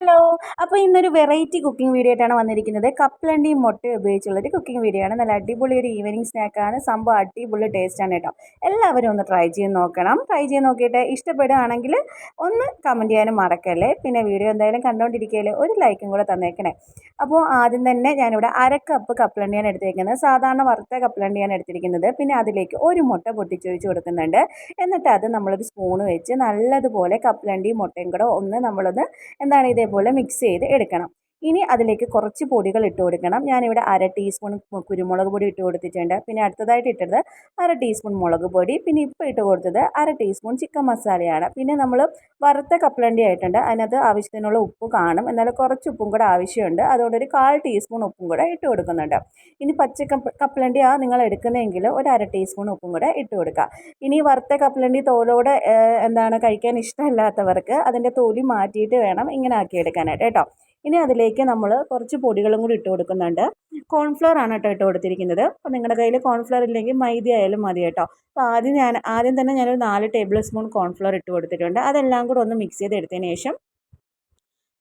Hello. അപ്പോൾ ഇന്നൊരു variety cooking video ആയിട്ടാണ് വന്നിരിക്കുന്നത്. കപ്പലണ്ടിയും മുട്ടയും ഉപയോഗിച്ചുള്ളൊരു കുക്കിംഗ് വീഡിയോ ആണ്. നല്ല അടിപൊളി ഒരു ഈവനിങ് സ്നാക്കാണ് സംഭവം അടിപൊളി ടേസ്റ്റാണ് കേട്ടോ. എല്ലാവരും ഒന്ന് ട്രൈ ചെയ്ത് നോക്കണം. ട്രൈ ചെയ്ത് നോക്കിയിട്ട് ഇഷ്ടപ്പെടുകയാണെങ്കിൽ ഒന്ന് കമന്റ് ചെയ്യാനും മറക്കല്ലേ? പിന്നെ വീഡിയോ എന്തായാലും കണ്ടുകൊണ്ടിരിക്കുകയല്ലേ ഒരു ലൈക്കും കൂടെ തന്നേക്കണേ. അപ്പോൾ ആദ്യം തന്നെ ഞാനിവിടെ അര കപ്പ് കപ്പലണ്ടിയാണ് എടുത്തിരിക്കുന്നത് സാധാരണ വറുത്ത കപ്പലണ്ടിയാണ് എടുത്തിരിക്കുന്നത്. പിന്നെ അതിലേക്ക് ഒരു മുട്ട പൊട്ടിച്ചൊഴിച്ച് കൊടുക്കുന്നുണ്ട്. എന്നിട്ട് അത് നമ്മളൊരു സ്പൂൺ വെച്ച് നല്ലതുപോലെ കപ്പലണ്ടിയും മുട്ടയും കൂടെ ഒന്ന് നമ്മളൊന്ന് എന്താണ് ഇതേപോലെ മിക്സ് ചെയ്ത് എടുക്കണം. ഇനി അതിലേക്ക് കുറച്ച് പൊടികൾ ഇട്ട് കൊടുക്കണം. ഞാനിവിടെ അര ടീസ്പൂൺ കുരുമുളക് പൊടി ഇട്ട് കൊടുത്തിട്ടുണ്ട്. പിന്നെ അടുത്തതായിട്ട് ഇട്ടത് അര ടീസ്പൂൺ മുളക് പൊടി. പിന്നെ ഇപ്പോൾ ഇട്ട് കൊടുത്തത് അര ടീസ്പൂൺ ചിക്കൻ മസാലയാണ്. പിന്നെ നമ്മൾ വറുത്ത കപ്പലണ്ടി ആയിട്ടുണ്ട്. അതിനകത്ത് ആവശ്യത്തിനുള്ള ഉപ്പ് കാണും. എന്നാൽ കുറച്ച് ഉപ്പും കൂടെ ആവശ്യമുണ്ട്. അതുകൊണ്ട് ഒരു കാൽ ടീസ്പൂൺ ഉപ്പും കൂടെ ഇട്ട് കൊടുക്കുന്നുണ്ട്. ഇനി പച്ച കപ്പലണ്ടി ആ നിങ്ങൾ എടുക്കുന്നതെങ്കിൽ ഒരു അര ടീസ്പൂൺ ഉപ്പും കൂടെ ഇട്ട് കൊടുക്കുക. ഇനി വറുത്ത കപ്പലണ്ടി തോലോടെ എന്താണ് കഴിക്കാൻ ഇഷ്ടമല്ലാത്തവർക്ക് അതിന്റെ തോലി മാറ്റിയിട്ട് വേണം ഇങ്ങനെ ആക്കിയെടുക്കാനായിട്ട് കേട്ടോ? ഇനി അതിലേക്ക് നമ്മൾ കുറച്ച് പൊടികളും കൂടി ഇട്ട് കൊടുക്കുന്നുണ്ട്. കോൺഫ്ലവർ ആണ് കേട്ടോ ഇട്ട് കൊടുത്തിരിക്കുന്നത്. അപ്പോൾ നിങ്ങളുടെ കയ്യിൽ കോൺഫ്ലവർ ഇല്ലെങ്കിൽ മൈദ ആയാലും മതി കേട്ടോ. അപ്പോൾ ആദ്യം ഞാൻ ആദ്യം തന്നെ ഞാനൊരു നാല് ടേബിൾ സ്പൂൺ കോൺഫ്ലവർ ഇട്ട് കൊടുത്തിട്ടുണ്ട്. അതെല്ലാം കൂടെ ഒന്ന് മിക്സ് ചെയ്ത് ചെയ്തെടുത്തതിന് ശേഷം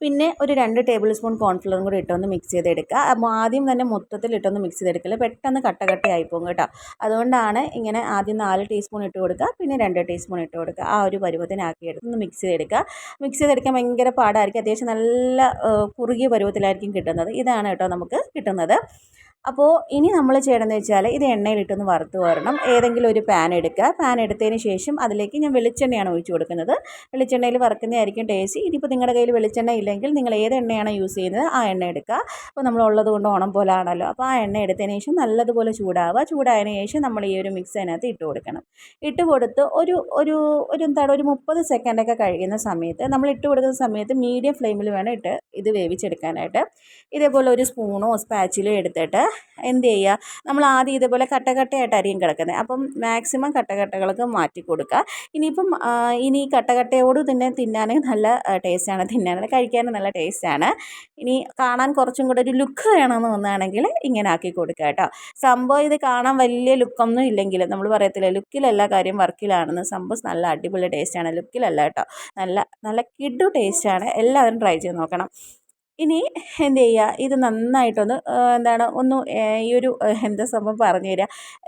പിന്നെ ഒരു രണ്ട് ടേബിൾ സ്പൂൺ കോൺഫ്ലവറും കൂടി ഇട്ടൊന്ന് മിക്സ് ചെയ്തെടുക്കുക. അപ്പോൾ ആദ്യം തന്നെ മൊത്തത്തിൽ ഇട്ടൊന്ന് മിക്സ് ചെയ്തെടുക്കില്ല? പെട്ടെന്ന് കട്ട കട്ടയായി പോകും കേട്ടോ. അതുകൊണ്ടാണ് ഇങ്ങനെ ആദ്യം നാല് ടീസ്പൂൺ ഇട്ട് കൊടുക്കുക പിന്നെ രണ്ട് ടീസ്പൂൺ ഇട്ട് കൊടുക്കുക. ആ ഒരു പരുവത്തിനാക്കി എടുത്ത് ഒന്ന് മിക്സ് ചെയ്തെടുക്കുക. മിക്സ് ചെയ്തെടുക്കാൻ ഭയങ്കര പാടായിരിക്കും. അത്യാവശ്യം നല്ല കുറുകിയ പരുവത്തിലായിരിക്കും കിട്ടുന്നത്. ഇതാണ് കേട്ടോ നമുക്ക് കിട്ടുന്നത്. അപ്പോൾ ഇനി നമ്മൾ ചെയ്യണമെന്ന് വെച്ചാൽ ഇത് എണ്ണയിലിട്ടൊന്ന് വറുത്ത് വരണം. ഏതെങ്കിലും ഒരു പാൻ എടുക്കുക. പാൻ എടുത്തതിന് ശേഷം അതിലേക്ക് ഞാൻ വെളിച്ചെണ്ണയാണ് ഒഴിച്ചു കൊടുക്കുന്നത്. വെളിച്ചെണ്ണയിൽ വറുക്കുന്നതായിരിക്കും ടേസ്റ്റ് ഇനിയിപ്പോൾ നിങ്ങളുടെ കയ്യിൽ വെളിച്ചെണ്ണ ഇല്ലെങ്കിൽ നിങ്ങൾ ഏത് എണ്ണയാണ് യൂസ് ചെയ്യുന്നത് ആ എണ്ണ എടുക്കുക. അപ്പോൾ നമ്മൾ ഉള്ളത് കൊണ്ട് ഓണം പോലെ ആണല്ലോ. അപ്പോൾ ആ എണ്ണ എടുത്തതിന് ശേഷം നല്ലതുപോലെ ചൂടാവുക. ചൂടായതിനു ശേഷം നമ്മൾ ഈ ഒരു മിക്സ് അതിനകത്ത് ഇട്ട് കൊടുക്കണം. ഇട്ട് കൊടുത്ത് ഒരു ഒരു ഒരു എന്താണ് ഒരു മുപ്പത് സെക്കൻഡൊക്കെ കഴിയുന്ന സമയത്ത് നമ്മൾ ഇട്ട് കൊടുക്കുന്ന സമയത്ത് മീഡിയം ഫ്ലെയിമിൽ വേണം ഇട്ട് ഇത് വേവിച്ചെടുക്കാനായിട്ട്. ഇതേപോലെ ഒരു സ്പൂണോ സ്പാച്ചിലോ എടുത്തിട്ട് എന്ത് ചെയ്യുക? നമ്മൾ ആദ്യം ഇതേപോലെ കട്ടകട്ടയായിട്ടായിരിക്കും കിടക്കുന്നത് അപ്പം മാക്സിമം കട്ടകട്ടകളൊക്കെ മാറ്റി കൊടുക്കുക. ഇനിയിപ്പം ഇനി കട്ടകട്ടയോട് തന്നെ തിന്നാൻ നല്ല ടേസ്റ്റാണ് തിന്നാൻ കഴിക്കാനും നല്ല ടേസ്റ്റാണ് ഇനി കാണാൻ കുറച്ചും കൂടെ ഒരു ലുക്ക് വേണമെന്ന് തോന്നുകയാണെങ്കിൽ ഇങ്ങനെ ആക്കി കൊടുക്കുക കേട്ടോ. സംഭവം ഇത് കാണാൻ വലിയ ലുക്കൊന്നും ഇല്ലെങ്കിൽ നമ്മൾ പറയത്തില്ല ലുക്കിലല്ല കാര്യം വർക്കിലാണെന്ന്. സംഭവം നല്ല അടിപൊളി ടേസ്റ്റാണ് ലുക്കിലല്ല കേട്ടോ. നല്ല നല്ല കിഡു ടേസ്റ്റാണ് എല്ലാവരും ട്രൈ ചെയ്ത് നോക്കണം. ഇനി എന്ത് ചെയ്യുക? ഇത് നന്നായിട്ടൊന്ന് എന്താണ് ഒന്ന് ഈ ഒരു എന്താ സംഭവം പറഞ്ഞു തരിക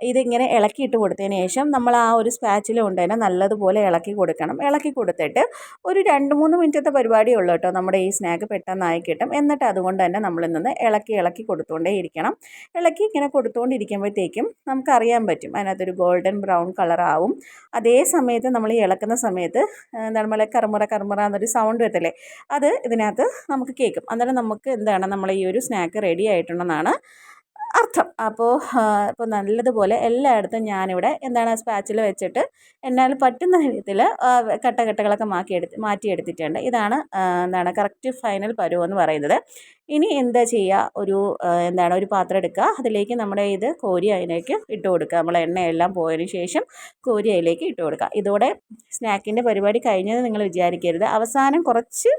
ഇതിങ്ങനെ ഇളക്കിയിട്ട് കൊടുത്തതിന് ശേഷം നമ്മൾ ആ ഒരു സ്പാച്ചില കൊണ്ട് തന്നെ നല്ലതുപോലെ ഇളക്കി കൊടുക്കണം. ഇളക്കി കൊടുത്തിട്ട് ഒരു രണ്ട് മൂന്ന് മിനിറ്റത്തെ പരിപാടി ഉള്ളൂ കേട്ടോ. നമ്മുടെ ഈ സ്നാക്ക് പെട്ടെന്നായി കിട്ടും. എന്നിട്ട് അതുകൊണ്ട് തന്നെ നമ്മൾ നിന്ന് ഇളക്കി ഇളക്കി കൊടുത്തുകൊണ്ടേ ഇരിക്കണം. ഇളക്കി ഇങ്ങനെ കൊടുത്തുകൊണ്ടിരിക്കുമ്പോഴത്തേക്കും നമുക്കറിയാൻ പറ്റും. അതിനകത്തൊരു ഗോൾഡൻ ബ്രൗൺ കളറാവും അതേ സമയത്ത് നമ്മൾ ഈ ഇളക്കുന്ന സമയത്ത് എന്താണ് നമ്മളെ കറുമുറ കറുമുറ എന്നൊരു സൗണ്ട് വരത്തില്ലേ? അത് ഇതിനകത്ത് നമുക്ക് കേൾക്കും. അന്നേരം നമുക്ക് എന്താണ് നമ്മൾ ഈ ഒരു സ്നാക്ക് റെഡി ആയിട്ടുണ്ടെന്നാണ് അർത്ഥം. അപ്പോൾ ഇപ്പോൾ നല്ലതുപോലെ എല്ലായിടത്തും ഞാനിവിടെ എന്താണ് സ്പാച്ചിൽ വെച്ചിട്ട് എന്നാൽ പറ്റുന്ന വിധത്തിൽ കട്ടകട്ടകളൊക്കെ മാറ്റിയെടുത്ത് മാറ്റിയെടുത്തിട്ടുണ്ട്. ഇതാണ് എന്താണ് കറക്റ്റ് ഫൈനൽ പരുവെന്ന് പറയുന്നത്. ഇനി എന്താ ചെയ്യുക ഒരു എന്താണ് ഒരു പാത്രം എടുക്കുക അതിലേക്ക് നമ്മുടെ ഇത് കോരി അതിലേക്ക് ഇട്ട് കൊടുക്കുക നമ്മൾ എണ്ണയെല്ലാം പോയതിന് ശേഷം കോരി അതിലേക്ക് ഇട്ട് കൊടുക്കുക ഇതോടെ സ്നാക്കിന്റെ പരിപാടി കഴിഞ്ഞത് നിങ്ങൾ വിചാരിക്കരുത്. അവസാനം കുറച്ച്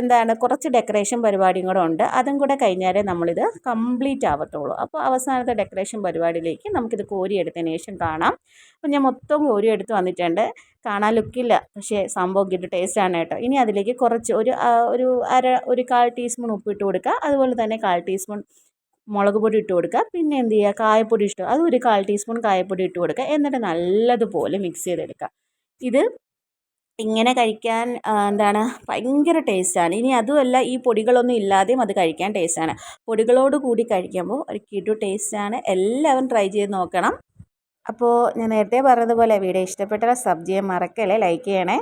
എന്താണ് കുറച്ച് ഡെക്കറേഷൻ പരിപാടിയും കൂടെ ഉണ്ട്. അതും കൂടെ കഴിഞ്ഞാലേ നമ്മളിത് കംപ്ലീറ്റ് ആവത്തുള്ളൂ. അപ്പോൾ അവസാനത്തെ ഡെക്കറേഷൻ പരിപാടിയിലേക്ക് നമുക്കിത് കോരി എടുത്തതിന് ശേഷം കാണാം. അപ്പോൾ ഞാൻ മൊത്തം കോരി എടുത്ത് വന്നിട്ടുണ്ട്. കാണാൻ ലുക്കില്ല. പക്ഷേ സംഭവം കിട്ടും ടേസ്റ്റാണ് കേട്ടോ. ഇനി അതിലേക്ക് കുറച്ച് ഒരു ഒരു അര ഒരു കാൽ ടീസ്പൂൺ ഉപ്പ് ഇട്ട് കൊടുക്കുക. അതുപോലെ തന്നെ കാൽ ടീസ്പൂൺ മുളക് പൊടി ഇട്ട് കൊടുക്കുക. പിന്നെ എന്ത് ചെയ്യുക? കായപ്പൊടി ഇഷ്ടം അത് ഒരു കാൽ ടീസ്പൂൺ കായപ്പൊടി ഇട്ട് കൊടുക്കുക. എന്നിട്ട് നല്ലതുപോലെ മിക്സ് ചെയ്തെടുക്കുക. ഇത് ഇങ്ങനെ കഴിക്കാൻ എന്താണ് ഭയങ്കര ടേസ്റ്റാണ് ഇനി അതുമല്ല ഈ പൊടികളൊന്നും ഇല്ലാതെയും അത് കഴിക്കാൻ ടേസ്റ്റാണ് പൊടികളോട് കൂടി കഴിക്കുമ്പോൾ ഒരു കിടു ടേസ്റ്റാണ് എല്ലാവരും ട്രൈ ചെയ്ത് നോക്കണം. അപ്പോൾ ഞാൻ നേരത്തെ പറഞ്ഞതുപോലെ വീഡിയോ ഇഷ്ടപ്പെട്ടാൽ സബ് മറക്കല്ലേ? ലൈക്ക് ചെയ്യണേ.